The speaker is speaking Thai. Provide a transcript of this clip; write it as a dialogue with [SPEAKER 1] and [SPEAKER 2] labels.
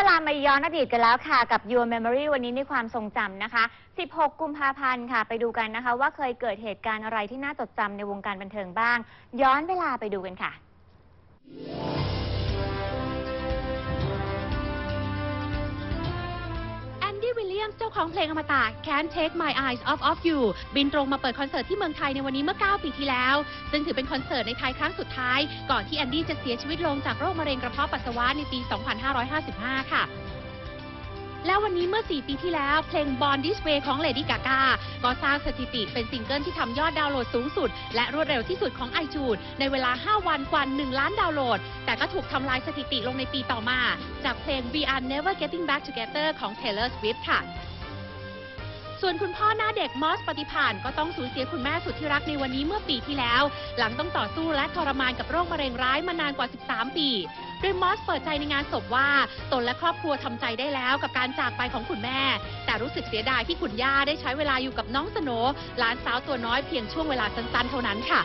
[SPEAKER 1] เวลามาย้อนอดีตกันแล้วค่ะ กับ Your Memory วันนี้ในความทรงจำนะคะ 16 กุมภาพันธ์ค่ะ ไปดูกันนะคะ ว่าเคยเกิดเหตุการณ์อะไรที่น่าจดจำในวงการบันเทิงบ้าง ย้อนเวลาไปดูกันค่ะ
[SPEAKER 2] เจ้าของเพลงอมตะ Can't Take My Eyes Off of You บินตรงมาเปิดคอนเสิร์ตที่เมืองไทยในวันนี้เมื่อ 9 ปีที่แล้ว ซึ่งถือเป็นคอนเสิร์ตในไทยครั้งสุดท้าย ก่อนที่แอนดี้จะเสียชีวิตลงจากโรคมะเร็งกระเพาะปัสสาวะในปี 2555 ค่ะและวันนี้เมื่อ 4 ปีที่แล้ว เพลง Born This Way ของ Lady Gaga ก็สร้างสถิติเป็นซิงเกิลที่ทำยอดดาวน์โหลดสูงสุด และรวดเร็วที่สุดของ iTunes ในเวลา 5 วันกว่า 1 ล้านดาวน์โหลด แต่ก็ถูกทำลายสถิติลงในปีต่อมา จากเพลง We Are Never Getting Back Together ของ Taylor Swift ค่ะ ส่วนคุณพ่อหน้าเด็กมอสปฏิพานก็ต้องสูญเสียคุณแม่สุดที่รักในวันนี้เมื่อปีที่แล้ว หลังต้องต่อสู้และทรมานกับโรคมะเร็งร้ายมานานกว่า 13 ปีโดยมอสเปิดใจในงานศพว่า ตนและครอบครัวทำใจได้แล้วกับการจากไปของคุณแม่ แต่รู้สึกเสียดายที่คุณย่าได้ใช้เวลาอยู่กับน้องสโนหลานสาวตัวน้อยเพียงช่วงเวลาสั้นๆ เท่านั้นค่ะ